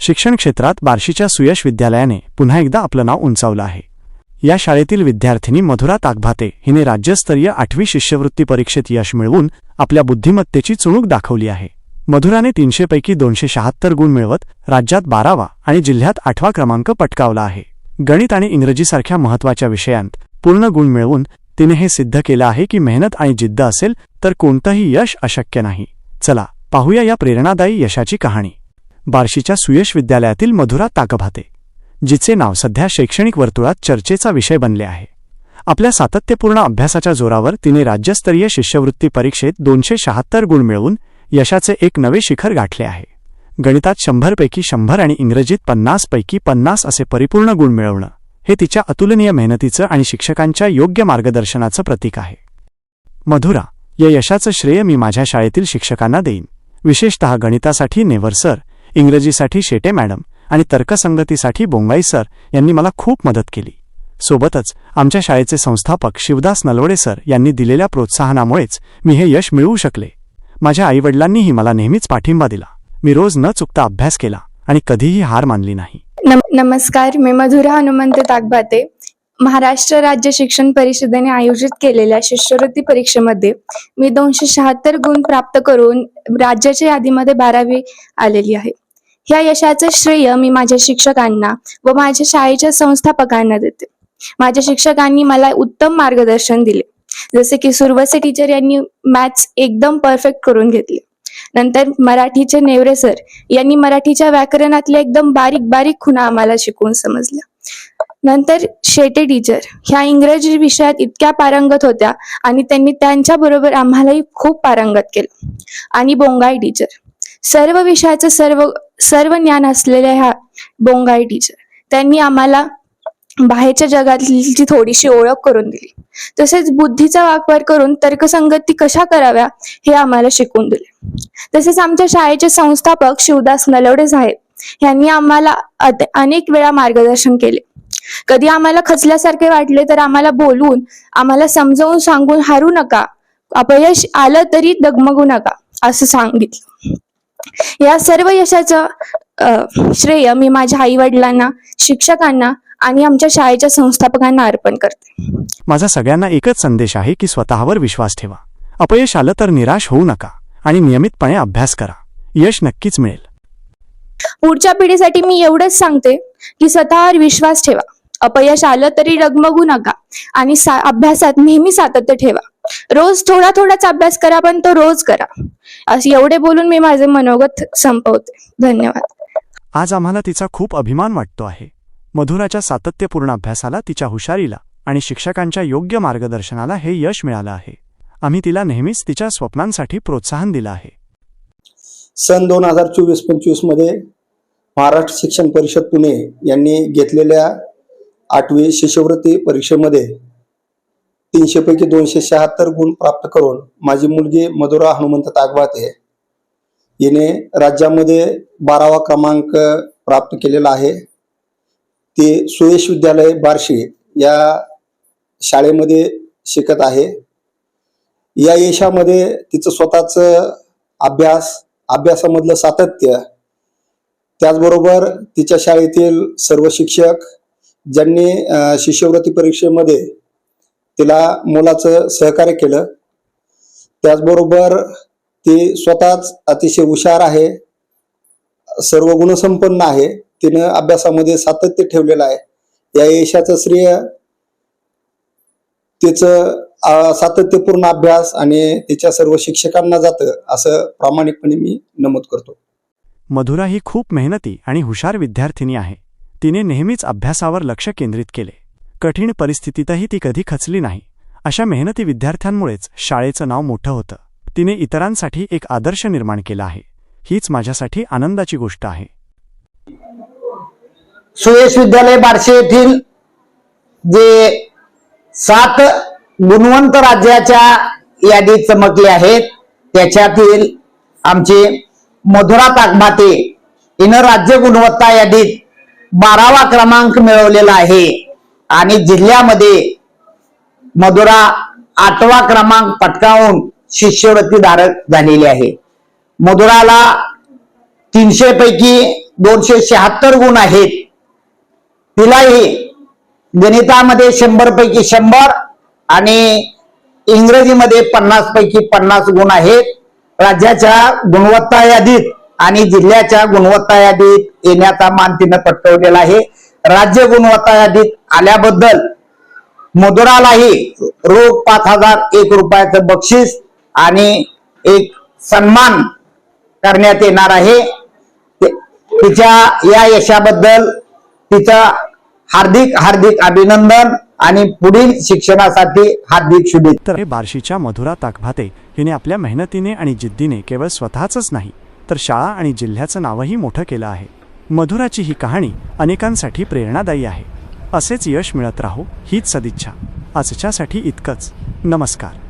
शिक्षण क्षेत्रात बार्शीच्या सुयश विद्यालयाने पुन्हा एकदा आपलं नाव उंचावलं आहे. या शाळेतील विद्यार्थिनी मधुरा ताकभाते हिने राज्यस्तरीय आठवी शिष्यवृत्ती परीक्षेत यश मिळवून आपल्या बुद्धिमत्तेची चुणूक दाखवली आहे. मधुराने तीनशेपैकी दोनशे शहात्तर गुण मिळवत राज्यात बारावा आणि जिल्ह्यात आठवा क्रमांक पटकावला आहे. गणित आणि इंग्रजीसारख्या महत्त्वाच्या विषयांत पूर्ण गुण मिळवून तिने हे सिद्ध केलं आहे की मेहनत आणि जिद्द असेल तर कोणतंही यश अशक्य नाही. चला पाहूया या प्रेरणादायी यशाची कहाणी. बार्शीच्या सुयश विद्यालयातील मधुरा ताकभाते जिचे नाव सध्या शैक्षणिक वर्तुळात चर्चेचा विषय बनले आहे. आपल्या सातत्यपूर्ण अभ्यासाच्या जोरावर तिने राज्यस्तरीय शिष्यवृत्ती परीक्षेत दोनशे शहात्तर गुण मिळवून यशाचे एक नवे शिखर गाठले आहे. गणितात शंभरपैकी शंभर आणि इंग्रजीत पन्नासपैकी पन्नास असे परिपूर्ण गुण मिळवणं हे तिच्या अतुलनीय मेहनतीचं आणि शिक्षकांच्या योग्य मार्गदर्शनाचं प्रतीक आहे. मधुरा या यशाचं श्रेय मी माझ्या शाळेतील शिक्षकांना देईन. विशेषतः गणितासाठी नेवर सर इंग्रजीसाठी शेटे मॅडम आणि तर्कसंगतीसाठी बोंगाई सर यांनी मला खूप मदत केली. सोबतच आमच्या शाळेचे संस्थापक शिवदास नलवडे सर यांनी दिलेल्या प्रोत्साहनामुळेच मी हे यश मिळवू शकले. माझ्या आईवडिलांनीही मला नेहमीच पाठिंबा दिला. मी रोज न चुकता अभ्यास केला आणि कधीही हार मानली नाही. नम नमस्कार मी मधुरा हनुमंत ताकबाते महाराष्ट्र राज्य शिक्षण परिषदेने आयोजित केलेल्या शिष्यवृत्ती परीक्षेमध्ये मी दोनशे शहात्तर गुण प्राप्त करून राज्याच्या यादीमध्ये बारावी आलेली आहे. या यशाचे श्रेय मी माझ्या शिक्षकांना व माझ्या शाळेच्या संस्थापकांना देते. माझ्या शिक्षकांनी मला उत्तम मार्गदर्शन दिले. जसे की सुरवसे टीचर यांनी मॅथ्स एकदम परफेक्ट करून घेतले. नंतर मराठीचे नेवरे सर यांनी मराठीच्या व्याकरणातल्या एकदम बारीक बारीक खुणा आम्हाला शिकवून समजल्या. नंतर शेटे टीचर ह्या इंग्रजी विषयात इतक्या पारंगत होत्या आणि त्यांनी त्यांच्या बरोबर आम्हालाही खूप पारंगत केलं. आणि बोंगाई टीचर सर्व विषयाचं सर्व सर्व ज्ञान असलेल्या ह्या बोंगाई टीचर त्यांनी आम्हाला बाहेरच्या जगातली थोडीशी ओळख करून दिली. तसेच बुद्धीचा वापर करून तर्कसंगती कशा कराव्या हे आम्हाला शिकवून दिले. तसेच आमच्या शाळेचे संस्थापक शिवदास नलवडे साहेब यांनी आम्हाला अनेक वेळा मार्गदर्शन केले. कधी आम्हाला खचल्यासारखे वाटले तर आम्हाला बोलवून आम्हाला समजावून सांगून हारू नका. अपयश आलं तरी दगमगू नका असं सांगितलं. या सर्व यशाचं अं, श्रेय मी माझ्या आई वडिलांना शिक्षकांना आणि आमच्या शाळेच्या संस्थापकांना अर्पण करते. माझा सगळ्यांना एकच संदेश आहे की स्वतःवर विश्वास ठेवा. अपयश आलं तर निराश होऊ नका आणि नियमितपणे अभ्यास करा. यश नक्कीच मिळेल. पुढच्या पिढीसाठी मी एवढंच सांगते की स्वतःवर विश्वास ठेवा. अपयश आलं तरी डगमगू नका आणि अभ्यासात नेहमी सातत्य ठेवा. रोज थोडा थोडाच अभ्यास करा पण तो रोज करा. असं एवढे बोलून मी माझे मनोगत संपवते. धन्यवाद. आज आम्हाला तिचा खूप अभिमान वाटतो आहे. मधुराच्या सातत्यपूर्ण अभ्यासाला तिच्या हुशारीला आणि शिक्षकांच्या योग्य मार्गदर्शनाला हे यश मिळालं आहे. आम्ही तिला नेहमीच तिच्या स्वप्नांसाठी प्रोत्साहन दिलं आहे. सन दोन हजार चोवीस पंचवीसमध्ये महाराष्ट्र शिक्षण परिषद पुणे यांनी घेतलेल्या आठवी शिष्यवृत्ती परीक्षेमध्ये तीनशे पैकी दोनशे शहात्तर गुण प्राप्त करून माझी मुलगी मधुरा हनुमंत तागवाते हिने राज्यामध्ये बारावा क्रमांक प्राप्त केलेला आहे. ती सुयश विद्यालय बार्शी या शाळेमध्ये शिकत आहे. या यशामध्ये तिचं स्वतःचं अभ्यास अभ्यासामधलं सातत्य त्याचबरोबर तिच्या शाळेतील सर्व शिक्षक ज्यांनी शिष्यवृत्ती परीक्षेमध्ये तिला मुलाचं सहकार्य केलं. त्याचबरोबर ती स्वतःच अतिशय हुशार आहे. सर्व गुणसंपन्न आहे. तिनं अभ्यासामध्ये सातत्य ठेवलेलं आहे. या यशाचं श्रेय तिचं सातत्यपूर्ण अभ्यास आणि तिच्या सर्व शिक्षकांना जातं असं प्रामाणिकपणे मी नमूद करतो. मधुरा ही खूप मेहनती आणि हुशार विद्यार्थिनी आहे. तिने नेहमीच अभ्यासावर लक्ष केंद्रित केले. कठीण परिस्थितीतही ती कधी खचली नाही. अशा मेहनती विद्यार्थ्यांमुळेच शाळेचं नाव मोठं होतं. तिने इतरांसाठी एक आदर्श निर्माण केला आहे. हीच माझ्यासाठी आनंदाची गोष्ट आहे. सुयश विद्यालय बारशे येथील जे सात गुणवंत राज्याच्या यादीत चमकले आहेत त्याच्यातील आमचे मधुरा ताकभाते हिनं राज्य गुणवत्ता यादीत बारावा क्रमांक मिळवलेला आहे. आणि जिल्ह्यामध्ये मधुरा आठवा क्रमांक पटकावून शिष्यवृत्ती धारक झालेली आहे. मधुराला तीनशे पैकी दोनशे शहात्तर गुण आहेत. तिलाही गणितामध्ये शंभर पैकी शंभर आणि इंग्रजीमध्ये पन्नास पैकी पन्नास गुण आहेत. राज्याच्या गुणवत्ता यादीत आणि जिल्ह्याच्या गुणवत्ता यादीत येण्याचा मान तिनं पटकवलेला आहे. राज्य गुणवत्ता यादीत आल्याबद्दल मधुरालाही रोख पाच हजार एक रुपयाचं बक्षीस आणि एक सन्मान करण्यात येणार आहे. तिच्या या यशाबद्दल तिचं हार्दिक हार्दिक अभिनंदन आणि पुढील शिक्षणासाठी हार्दिक शुभेच्छा. हे बार्शीच्या मधुरा ताकभाते हिने आपल्या मेहनतीने आणि जिद्दीने केवळ स्वतःच नाही तर शाळा आणि जिल्ह्याचं नावही मोठं केलं आहे. मधुराची ही कहाणी अनेकांसाठी प्रेरणादायी आहे. असेच यश मिळत राहो हीच सदिच्छा. आजच्यासाठी इतकंच. नमस्कार.